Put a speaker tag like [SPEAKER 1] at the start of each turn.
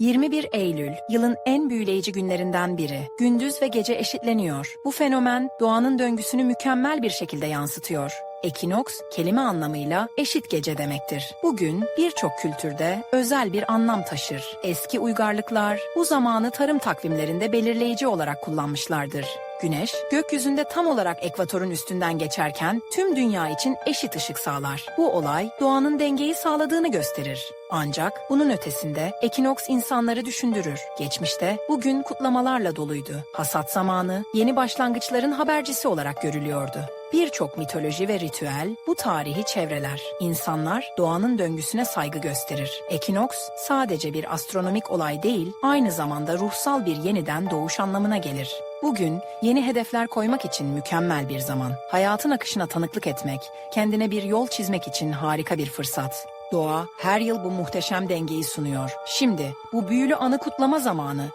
[SPEAKER 1] 21 Eylül, yılın en büyüleyici günlerinden biri. Gündüz ve gece eşitleniyor. Bu fenomen doğanın döngüsünü mükemmel bir şekilde yansıtıyor. Ekinoks, kelime anlamıyla eşit gece demektir. Bugün birçok kültürde özel bir anlam taşır. Eski uygarlıklar bu zamanı tarım takvimlerinde belirleyici olarak kullanmışlardır. Güneş, gökyüzünde tam olarak ekvatorun üstünden geçerken tüm dünya için eşit ışık sağlar. Bu olay doğanın dengeyi sağladığını gösterir. Ancak bunun ötesinde ekinoks insanları düşündürür. Geçmişte bugün kutlamalarla doluydu. Hasat zamanı yeni başlangıçların habercisi olarak görülüyordu. Birçok mitoloji ve ritüel bu tarihi çevreler. İnsanlar doğanın döngüsüne saygı gösterir. Ekinoks sadece bir astronomik olay değil, aynı zamanda ruhsal bir yeniden doğuş anlamına gelir. Bugün yeni hedefler koymak için mükemmel bir zaman. Hayatın akışına tanıklık etmek, kendine bir yol çizmek için harika bir fırsat. Doğa her yıl bu muhteşem dengeyi sunuyor. Şimdi bu büyülü anı kutlama zamanı.